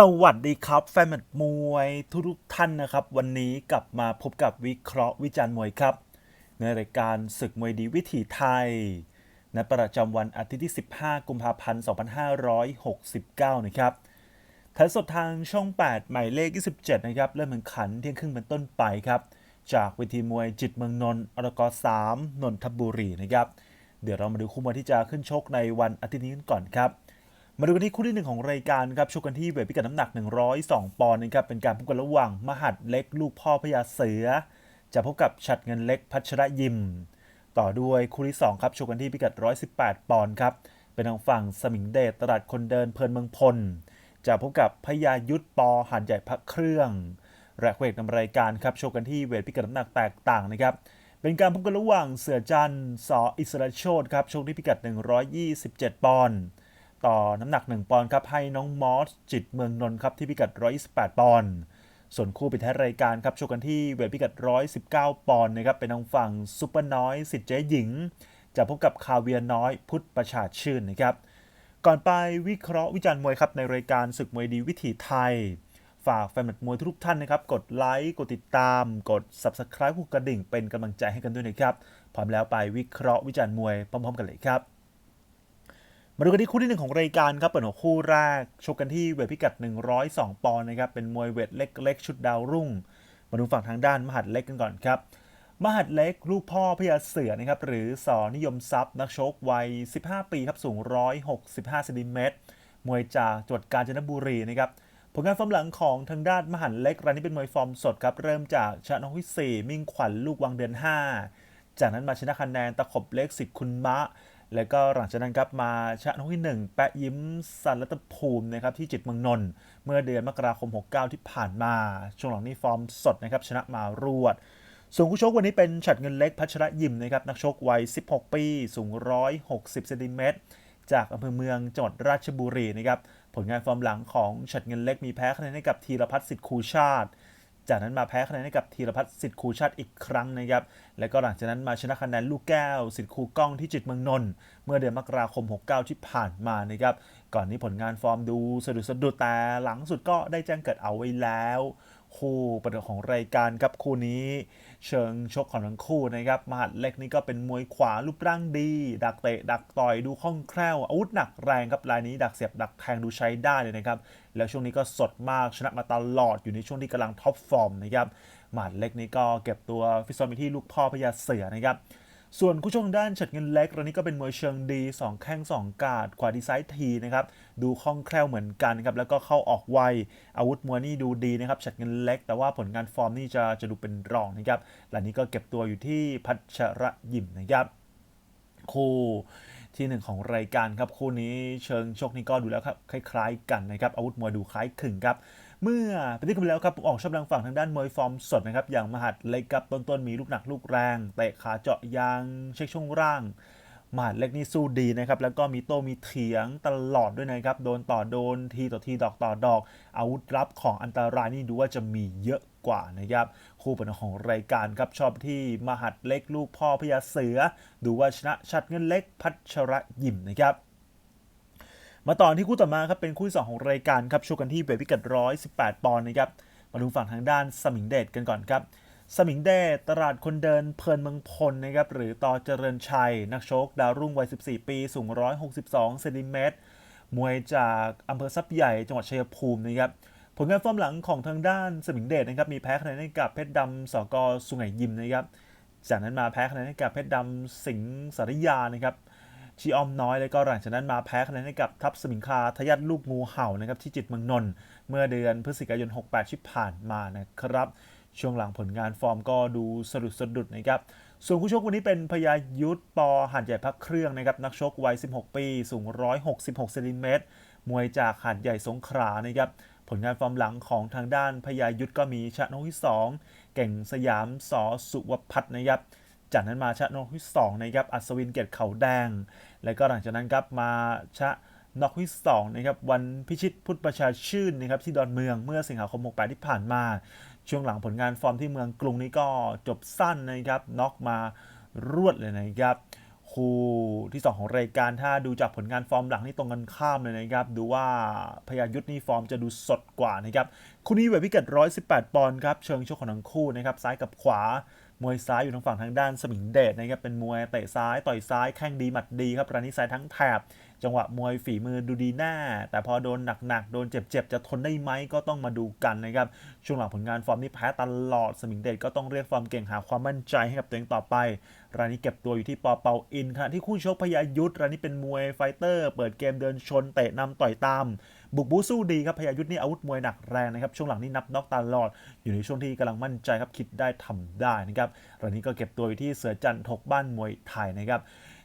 สวัสดีครับ แฟนมวยทุกทุกท่านนะครับ วันนี้กลับมาพบกับวิเคราะห์วิจารณ์มวยครับ ในรายการศึกมวยดีวิถีไทยในประจำวันอาทิตย์ที่ 15 กุมภาพันธ์ 2569 นะครับถ่ายสดทางช่อง 8 หมายเลข 27 นะครับ เริ่มแข่งขันเที่ยงครึ่งเป็นต้นไปครับ จากเวทีมวยจิตเมืองนนท์อรก3นนทบุรีนะครับ เดี๋ยวเรามาดูคู่มวยที่จะขึ้นชกในวันอาทิตย์นี้กันก่อนครับ มาดูกันที่คู่ที่หนึ่งของรายการครับชกกันที่เวทพิกัดน้ำหนัก 102 ปอนด์นะครับเป็นการพบกันระหว่างมหัดเล็กลูกพ่อพญาเสือ จะพบกับฉัดเงินเล็กพัชรยิม ต่อด้วยคู่ที่2ครับชกกันที่พิกัด 118 ปอนด์ครับเป็นทางฝั่งสมิงเดชตลาดคนเดินเพลินเมืองพล จะพบกับพญายุทธปอหันใหญ่พักเครื่องและเวทนำรายการครับชกกันที่เวทพิกัดน้ำหนักแตกต่างนะครับเป็นการพบกันระหว่างเสือจันทร์สออิสระโชตครับชกที่พิกัด 127 ปอนด์ ต่อน้ำหนัก 1 ปอนด์ครับให้น้องมอสจิตเมืองนนท์ครับที่พิกัด 128 ปอนด์ส่วนคู่ปิดท้ายรายการครับชกกันที่เวทพิกัด 119 ปอนด์นะครับเป็นทางฝั่งซุปเปอร์น้อยสิทธิ์เจ๊หญิง จะพบกับคาเวียร์น้อยพุทธประชาชื่นนะครับก่อนไปวิเคราะห์วิจารณ์มวยครับในรายการศึกมวยดีวิถีไทย ฝากแฟนมัดมวยทุกท่านนะครับ กดไลค์กดติดตาม กด Subscribe กดกระดิ่งเป็นกำลังใจให้กันด้วยนะครับพร้อมแล้วไปวิเคราะห์วิจารณ์มวยพร้อม ๆ กันเลยครับ มาดูกันที่คู่ที่หนึ่งของรายการครับเปิดหัวคู่แรกชกกันที่เวทพิกัด 102 ปอนด์นะครับเป็นมวยเวทเล็กๆ ชุดดาวรุ่ง มาดูฝั่งทางด้านมหัดเล็กกันก่อนครับมหัดเล็กลูกพ่อพญาเสือนะครับหรือสอนิยมทรัพย์นักชกวัย 15 ปีครับสูง 165เซนติเมตรมวยจากจังหวัดกาญจนบุรีนะครับผลงานฟอร์มหลังของทางด้านมหันเล็กรายนี้เป็นมวยฟอร์มสดครับเริ่มจากชนะนองที่4มิ่งขวัญลูกวังเดือน 5 จากนั้นมาชนะคะแนนตะขบเล็กสิทธิ์คุณมะ แล้วก็หลังจากนั้นครับมาชนะนองที่ 1 แปะยิ้มสันรัตภูมินะครับที่จิตเมืองนนท์เมื่อเดือนมกราคม 69 ที่ผ่านมา ช่วงหลังนี้ฟอร์มสดนะครับชนะมารวดส่วนคู่ชกวันนี้เป็นฉัดเงินเล็กพัชระยิมนะครับนักชกวัย 16 ปี สูง 160เซนติเมตรจากอำเภอเมืองจังหวัดราชบุรีนะครับผลงานฟอร์มหลังของฉัดเงินเล็กมีแพ้คะแนนให้กับธีรพัฒน์สิทธิ์คูชาติ จากนั้นมาแพ้คะแนนให้กับธีรพัฒน์สิทธิ์คูชาติอีกครั้งนะครับ และก็หลังจากนั้นมาชนะคะแนนลูกแก้ว สิทธิ์คูก้องที่จิตเมืองนนท์เมื่อเดือนมกราคม 69 ที่ผ่านมานะครับ ก่อนนี้ผลงานฟอร์มดูสะดุดสะดุดแต่หลังสุดก็ได้แจ้งเกิดเอาไว้แล้ว คู่ประเดิมของรายการครับคู่นี้ เชิงชกของทั้งคู่นะครับมหัดเล็กนี่ก็เป็นมวยขวารูปร่างดี ดักเตะดักต่อยดูคล่องแคล่วอาวุธหนักแรงครับรายนี้ดักเสียบดักแทงดูใช้ได้เลยนะครับแล้วช่วงนี้ก็สดมากชนะมาตลอดอยู่ในช่วงที่กำลังท็อปฟอร์มนะครับมหัดเล็กนี่ก็เก็บตัวฟิซซอมที่ลูกพ่อพญาเสือนะครับ ส่วนคู่ชกทางด้านฉัดเงินเล็กรายนี้ก็เป็นมวยเชิงดี 2 แข้ง 2 กาด ขวาดีไซด์ทีนะครับดูคล่องแคล่วเหมือนกันครับแล้วก็เข้าออกไวอาวุธมวยนี่ดูดีนะครับฉัดเงินเล็ก แต่ว่าผลงานฟอร์มนี่จะจะดูเป็นรองนะครับรายนี้ก็เก็บตัวอยู่ที่พัชระยิมนะครับคู่ ที่หนึ่งของรายการครับคู่นี้เชิงชกนี่ก็ดูแล้วครับคล้าย ๆ กันนะครับอาวุธมวยดูคล้ายคลึงครับเมื่อไปที่กันไปแล้วครับผมออกชอบทางฝั่งทางด้านมวยฟอร์มสดนะครับอย่างมหัดเล็กครับต้นๆมีลูกหนักลูกแรงเตะขาเจาะยางเช็คช่วงร่างมหัดเล็กนี่สู้ดีนะครับแล้วก็มีโต้มีเถียงตลอดด้วยนะครับโดนต่อโดนทีต่อทีดอกต่อดอก อาวุธลับของอันตรายนี่ดูว่าจะมีเยอะ กว่านะครับคู่เปิดของรายการครับชอบที่มหัดเล็กลูกพ่อพญาเสือ ดูว่าชนะชัดเงินเล็กพัชระยิมนะครับมาต่อที่คู่ต่อมาครับเป็นคู่สองของรายการครับชกกันที่เวทพิกัด118 ปอนด์นะครับมาดูฝั่งทางด้านสมิงเดชกันก่อนครับสมิงเดชตลาดคนเดินเพลินเมืองพลนะครับหรือต่อเจริญชัย นักชกดาวรุ่งวัย 14 ปีสูง 162เซนติเมตรมวยจากอำเภอซับใหญ่จังหวัดชัยภูมินะครับ ผลงานฟอร์มหลังของทางด้านสมิงเดชนะครับมีแพ้คะแนนให้กับเพชรดำสกสุไหงยิมนะครับจากนั้นมาแพ้คะแนนให้กับเพชรดำสิงสาริยานะครับชีออมน้อยแล้วก็หลังจากนั้นมาแพ้คะแนนให้กับทัพสมิงคาทะยัดลูกงูเห่านะครับที่จิตมืองนน์เมื่อเดือนพฤศจิกายน 68 ที่ผ่านมานะครับ ช่วงหลังผลงานฟอร์มก็ดูสะดุดสะดุดนะครับส่วนคู่ชกวันนี้เป็นพยายุทธปอหัดใหญ่พักเครื่องนะครับนักชกวัย 16 ปี สูง 166 เซนติเมตรมวยจากหัดใหญ่สงขลานะครับ ผลงานฟอร์มหลังของทางด้านพยายุทธก็มีชนะนกที่ 2 เก่งสยามสอสุวพัฒน์นะครับ จากนั้นมาชนะนกที่2นะครับอัศวินเกียรติเขาแดง แล้วก็หลังจากนั้นครับมาชะนอกที่2นะครับวันพิชิตพุทธประชาชื่นนะครับที่ดอนเมืองเมื่อสิงหาคม68ที่ผ่านมา ช่วงหลังผลงานฟอร์มที่เมืองกรุงนี้ก็จบสั้นนะครับน็อกมารวดเลยนะครับ คู่ที่ 2 ของรายการถ้าดูจากผลงานฟอร์มหลังนี่ตรงกันข้ามเลยนะครับ ดูว่าพยายุทธ์นี่ฟอร์มจะดูสดกว่านะครับ คู่นี้เวทพิกัด118 ปอนด์ครับ เชิงชกของทั้งคู่นะครับ ซ้ายกับขวา มวยซ้ายอยู่ทางฝั่งทางด้านสมิงเดชนะครับเป็นมวยเตะซ้ายต่อยซ้ายแข้งดีหมัดดีครับรานนี้ซ้ายทั้งแถบจังหวะมวยฝีมือดูดีหน้า แต่พอโดนหนักๆ โดนเจ็บๆ จะทนได้ไหมก็ต้องมาดูกันนะครับ ช่วงหลังผลงานฟอร์มนี่แพ้ตลอด สมิงเดชก็ต้องเรียกฟอร์มเก่งหาความมั่นใจให้กับตัวเองต่อไป รานี้เก็บตัวอยู่ที่ปอเปาอินขณะที่คู่ชกพยายุทธรานี้เป็นมวยไฟเตอร์ เปิดเกมเดินชนเตะนำต่อยตาม บุกบูสู้ดีครับพยายุทธนี่อาวุธมวยหนักแรงนะครับช่วงหลังนี่นับน็อกตลอด อยู่ในช่วงที่กำลังมั่นใจครับคิดได้ทำได้นะครับรายนี้ก็เก็บตัวอยู่ที่เสือจันทร์ถกบ้านมวยไทยนะครับ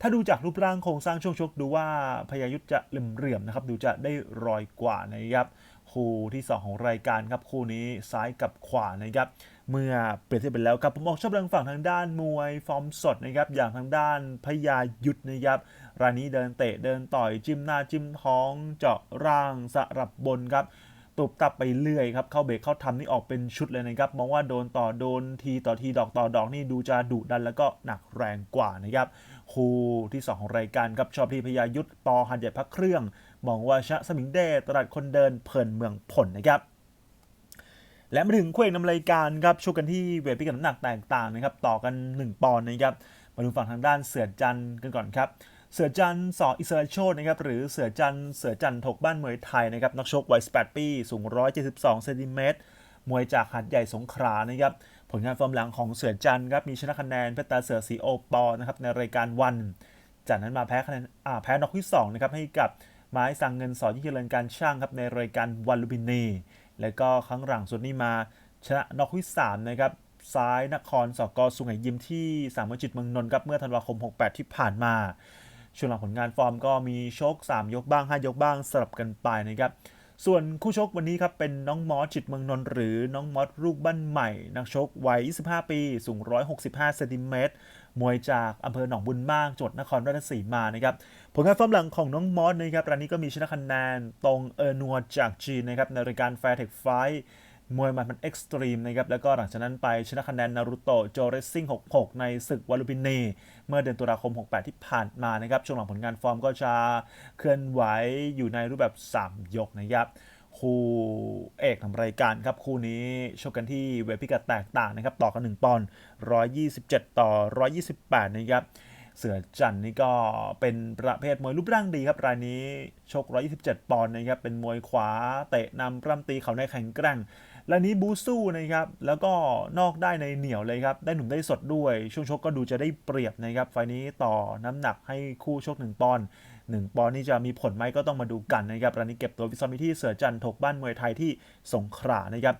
ถ้าดูจากรูปร่างโครงสร้างช่วงชกดูว่าพยายุทธจะเหลื่อมๆนะครับดูจะได้รอยกว่านะครับคู่ที่ 2 ของรายการครับคู่นี้ซ้ายกับขวานะครับ เมื่อเปรียบเทียบไปแล้วครับผมออกชอบเรื่องฝั่งทางด้านมวยฟอร์มสดนะครับอย่างทางด้านพยายุทธนะครับรายนี้เดินเตะเดินต่อยจิ้มหน้าจิ้มท้องเจาะร่างสลับบนครับตุบตับไปเรื่อยครับ เข้าเบรกเข้าทำนี่ออกเป็นชุดเลยนะครับ มองว่าโดนต่อโดนทีต่อทีดอกต่อดอกนี่ดูจะดุดันแล้วก็หนักแรงกว่านะครับ คู่ที่ 2 ของรายการครับชอบที่พยายุทธปอหันใหญ่พักเครื่อง มองว่าชะสมิงเดตลาดคนเดินเพลินเมืองผลนะครับ และมาถึงคู่เอกนำรายการครับชกกันที่เวทพิกัดน้ำหนักแตกต่างนะครับต่อกัน 1 ปอนด์นะครับมาดูฝั่งทางด้านเสือจันกันก่อนครับเสือจันสออิสราโชตนะครับหรือเสือจันเสือจันทร์ถกบ้านมวยไทยนะครับนักชกวัย18 ปีสูง 172เซนติเมตรมวยจากหัดใหญ่สงขลานะครับผลงานฟอร์มหลังของเสือจันครับมีชนะคะแนนเพชรตาเสือสีโอปอนะครับในรายการวัน จากนั้นมาแพ้คะแนนอ่าแพ้น็อกที่2นะครับให้กับไม้สังเงินสอนยิ่งเจริญการช่างครับในรายการวันลุมพินี แล้วก็ครั้งหลังสุดนี่มาชนะน็อกที่3นะครับซ้ายนครสกสุไหยิมที่สามวจิตเมืองนนท์ครับเมื่อธันวาคม 68 ที่ผ่านมา ช่วงหลังผลงานฟอร์มก็มีโชก3ยกบ้าง 5 ยกบ้างสลับกันไปนะครับส่วนคู่ชกวันนี้ครับเป็นน้องมอสจิตเมืองนนท์หรือน้องมอสลูกบ้านใหม่ นักชกวัย 25 ปี สูง 165 เซนติเมตร มวยจากอำเภอหนองบุญมากจังหวัดนครราชสีมานะครับผลงานฟอร์มหลังของน้องมอสนะครับรายนี้ก็มีชนะคะแนนตรงเออร์นัวจากจีนนะครับในรายการแฟร์เทคไฟมวยมันมันเอ็กซ์ตรีมนะครับแล้วก็หลังจากนั้นไปชนะคะแนนนารุโตะโจเรซิ่ง 66 ในศึกวาลุปินีเมื่อเดือนตุลาคม 68 ที่ผ่านมานะครับช่วงหลังผลงานฟอร์มก็จะเคลื่อนไหวอยู่ในรูปแบบ 3 ยกนะครับ คู่เอกทำรายการครับ คู่นี้ชกกันที่เวทพิกัดแตกต่างนะครับ ต่อกัน 1 ปอนด์127 ต่อ 128 นะครับ เสือจันทร์นี่ก็เป็นประเภทมวยรูปร่างดีครับ รายนี้ชก 127 ปอนด์นะครับ เป็นมวยขวาเตะนำปล้ำตีเขาในแข็งแกร่งและนี้บูสู้นะครับ แล้วก็นอกได้ในเหนียวเลยครับ ได้หนุ่มได้สดด้วย ช่วงชกก็ดูจะได้เปรียบนะครับ ไฟล์นี้ต่อน้ำหนักให้คู่ชก 1 ปอนด์ 1 ปอนด์นี่จะมีผลไหมก็ต้องมาดูกันนะครับรายนี้เก็บตัววิซอมิที่เสือจันทร์ถกบ้านมวยไทยที่สงขลานะครับ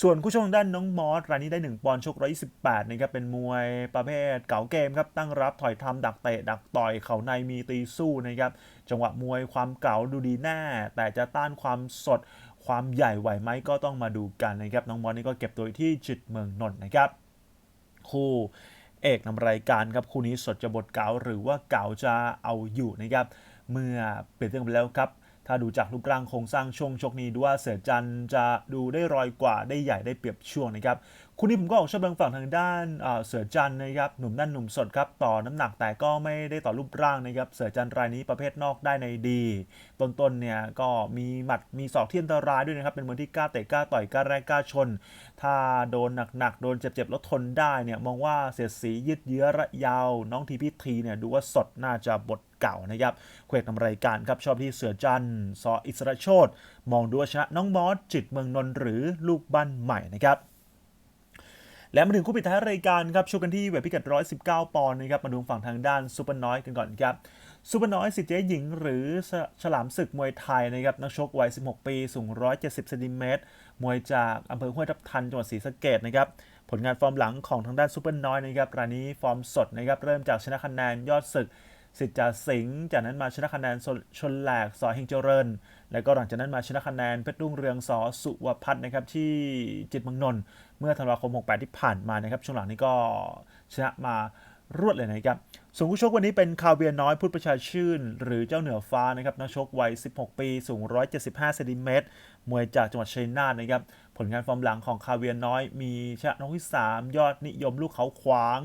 ส่วนคู่ชกทางด้านน้องมอสรายนี้ได้ 1 ปอนด์ชก128นะครับเป็นมวยประเภทเก๋าเกมครับตั้งรับถอยทำดักเตะดักต่อยเขาในมีตีสู้นะครับจังหวะมวยความเก๋าดูดีแน่แต่จะต้านความสดความใหญ่ไหวไหมก็ต้องมาดูกันนะครับน้องมอสนี่ก็เก็บตัวที่จิตเมืองนนท์นะครับคู่ เอกนำรายการครับคู่นี้สดจะบทเก่าหรือว่าเก่าจะเอาอยู่นะครับเมื่อเปลี่ยนเรื่องไปแล้วครับ ถ้าดูจากรูปร่างโครงสร้างช่วงชกนี้ดูว่าเสือจันจะดูได้รอยกว่าได้ใหญ่ได้เปรียบช่วงนะครับคู่นี้ผมก็ออกชอบเรื่องฝั่งทางด้านเสือจันนะครับหนุ่มด้านหนุ่มสดครับต่อน้ำหนักแต่ก็ไม่ได้ต่อรูปร่างนะครับเสือจันรายนี้ประเภทนอกได้ในดี ต้นๆเนี่ยก็มีหมัดมีศอกที่อันตรายด้วยนะครับเป็นมือที่กล้าเตะกล้าต่อยกล้าแรกกล้าชน ถ้าโดนหนักๆโดนเจ็บๆแล้วทนได้เนี่ยมองว่าเสียดสียืดเยื้อระยาว น้องทีพีทีเนี่ยดูว่าสดน่าจะบท เก่านะครับเควกนำรายการครับชอบที่เสือจันซออิสระโชตมองดูว่าชนะน้องมอสจิตเมืองนนท์หรือลูกบ้านใหม่นะครับและมาถึงคู่ปิดท้ายรายการครับชกกันที่เวทพิกัด 119 ปอนด์นะครับมาดูฝั่งทางด้านซูเปอร์น้อยกันก่อนครับซูเปอร์น้อยสิทธิ์เจ๊หญิงหรือฉฉลามศึกมวยไทยนะครับนักชกวัย 16 ปี สูง 170เซนติเมตรมวยจากอำเภอห้วยทับทันจังหวัดศรีสะเกดนะครับผลงานฟอร์มหลังของทางด้านซูเปอร์น้อยนะครับรายนี้ฟอร์มสดนะครับเริ่มจากชนะคะแนนยอดศึก สิทธิ์จ่าสิงห์จากนั้นมาชนะคะแนนชนแหลกสอเฮงเจริญ แล้วก็หลังจากนั้นมาชนะคะแนนเพชรรุ่งเรืองสอสุวพัฒน์นะครับที่จิตมืองนนท์เมื่อธันวาคม 68 ที่ผ่านมานะครับช่วงหลังนี้ก็ชนะมารวดเลยนะครับส่วนผู้ชกวันนี้เป็นคาเวียน้อยพุทธประชาชื่น หรือเจ้าเหนือฟ้านะครับนักชกวัย 16 ปี สูง 175เซนติเมตรมวยจากจังหวัดชัยนาทนะครับ ผลงานฟอร์มหลังของคาเวียน้อยมีชนะนกที่3ยอดนิยมลูกเขาขวาง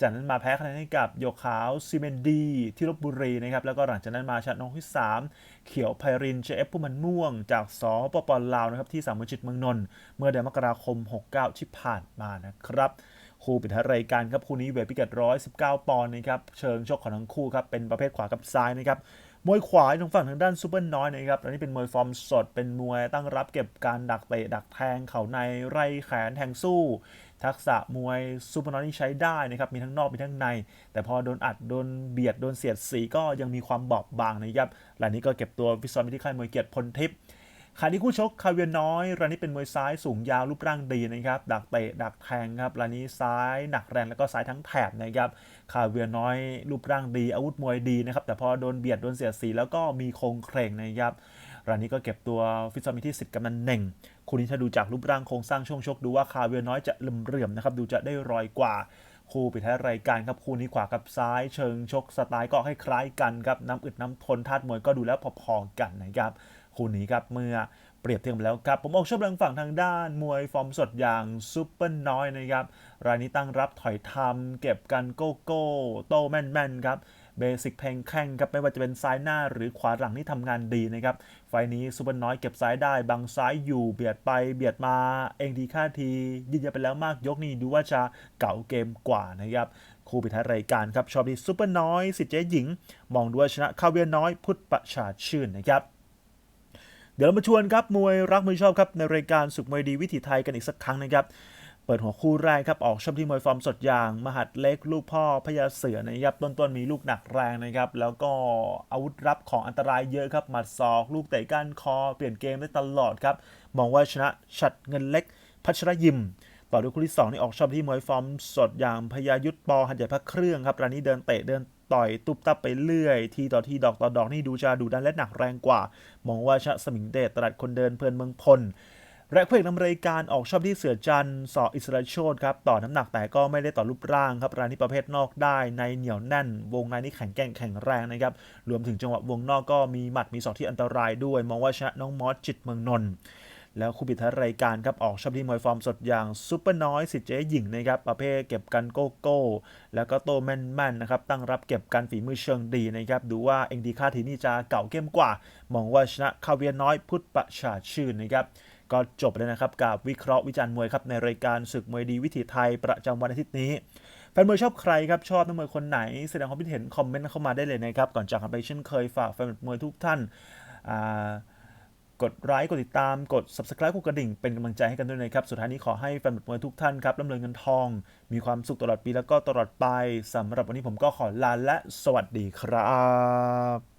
จากนั้นมาแพ้คะแนนให้กับโยขาวซีเมนดีที่ลบบุรีนะครับแล้วก็หลังจากนั้นมาชนะน้องที่3เขียวไพรินเจฟผู้มันม่วง จากสปปลาวนะครับที่สามจิตเมืองนนท์เมื่อเดือนมกราคม 69 ที่ผ่านมานะครับคู่ปิดท้ายรายการครับคู่นี้เวทพิกัด 119 ปอนด์นะครับเชิงชกของทั้งคู่ครับเป็นประเภทขวากับซ้ายนะครับมวยขวาทางฝั่งทางด้านซูเปอร์น้อยนะครับอันนี้เป็นมวยฟอร์มสด เป็นมวยตั้งรับเก็บการดักเตะดักแทงเข่าในไร่แขนแทงสู้ ทักษะมวยซูเปอร์นอยนี่ใช้ได้นะครับมีทั้งนอกมีทั้งใน แต่พอโดนอัดโดนเบียดโดนเสียดสีก็ยังมีความบอบบางนะครับหลังนี้ก็เก็บตัวฟิตซ้อมที่ค่ายมวยเกียรติพลทิพย์ขณะที่คู่ชกคาเวียนน้อยรายนี้เป็นมวยซ้ายสูงยาวรูปร่างดีนะครับ ดักเตะดักแทงครับรายนี้ซ้ายหนักแรงแล้วก็ซ้ายทั้งแถบนะครับคาเวียนน้อยรูปร่างดีอาวุธมวยดีนะครับแต่พอโดนเบียดโดนเสียดสีแล้วก็มีโครงเคร่งนะครับ รายนี้ก็เก็บตัวฟิตซ้อมอยู่ที่ 10กำนันเน่งคู่นี้ถ้าดูจากรูปร่างโครงสร้างช่วงชกดูว่าคาเวียนน้อยจะเลื่อมนะครับดูจะได้รอยกว่าคู่ปิดท้ายรายการครับคู่นี้ขวากับซ้ายเชิงชกสไตล์ก็คล้ายๆกันครับน้ำอึดน้ำทนธาตุมวยก็ดูแล้วพอๆกันนะครับคู่นี้ครับเมื่อเปรียบเทียบแล้วครับ ผมออกชอบเรื่องฝั่งทางด้าน มวยฟอร์มสดอย่างซูเปอร์น้อยนะครับ รายนี้ตั้งรับถอยทำเก็บกันโกโก้ โตแมนแม่นๆครับ เบสิกเพลงแข้งครับไม่ว่าจะเป็นซ้ายหน้าหรือขวาหลังที่ทำงานดีนะครับไฟนี้ซูเปอร์น้อยเก็บซ้ายได้บังซ้ายอยู่เบียดไปเบียดมา เองดีค่าทียืนยันไปแล้วมากยกนี้ดูว่าจะเก่าเกมกว่านะครับคู่ปิดท้ายรายการครับชอบดีซูเปอร์น้อยสิทธิ์เจ๊หญิง มองดูว่าชนะคาเวียนน้อยพุทธประชาชื่นนะครับเดี๋ยวเรามาชวนครับมวยรักมวยชอบครับในรายการสุขมวยดีวิถีไทยกันอีกสักครั้งนะครับ เปิดหัวคู่แรกครับ ออกชอบที่มวยฟอร์มสดอย่าง มหัดเล็กลูกพ่อพญาเสือนะครับต้นๆมีลูกหนักแรงนะครับ แล้วก็อาวุธรับของอันตรายเยอะครับหมัดศอกลูกเตะก้านคอ เปลี่ยนเกมได้ตลอดครับ มองว่าชนะฉัดเงินเล็ก พัชรยิม ต่อด้วยคู่ที่2นี่ออกชอบที่มวยฟอร์มสดอย่างพญายุทธปอหันใหญ่พระเครื่องครับรายนี้เดินเตะเดินต่อยตุบตับไปเรื่อย ทีต่อทีดอกต่อดอกนี่ดูจะดูดันและหนักแรงกว่า มองว่าชะสมิงเดชตลาดคนเดินเพลินเมืองพล และเพื่อนนำรายการออกชอบที่เสือจันสออิสระโชตครับต่อน้ำหนักแต่ก็ไม่ได้ต่อรูปร่างครับรายนี้ประเภทนอกได้ในเหนียวแน่น วงในนี่แข็งแกร่งแข็งแรงนะครับรวมถึงจังหวะวงนอกก็มีหมัดมีศอกที่อันตรายด้วย มองว่าชนะน้องมอสจิตเมืองนนท์แล้วคู่ปิดท้ายรายการครับออกชอบที่มวยฟอร์มสดอย่างซุปเปอร์น้อยสิเจ๊หญิงนะครับประเภทเก็บกันโกโก้ แล้วก็โตแม่นๆนนะครับตั้งรับเก็บกันฝีมือเชิงดีนะครับดูว่าเอ็งดีค่าทีนี่จะเก่าเข้มกว่า มองว่าชนะคาเวียนน้อยพุทธประชาชื่นนะครับ ก็จบเลยนะครับกับวิเคราะห์วิจารณ์มวยครับในรายการศึกมวยดีวิถีไทยประจำวันอาทิตย์นี้แฟนมวยชอบใครครับ ชอบนักมวยคนไหน แสดงความคิดเห็นคอมเมนต์เข้ามาได้เลยนะครับ ก่อนจากกันไปเช่นเคยฝากแฟนมวยทุกท่านกดไลค์กดติดตามกด subscribe กดกระดิ่งเป็นกำลังใจให้กันด้วยนะครับ สุดท้ายนี้ขอให้แฟนมวยทุกท่านครับร่ำรวยเงินทอง มีความสุขตลอดปีแล้วก็ตลอดไปสำหรับวันนี้ผมก็ขอลาและสวัสดีครับ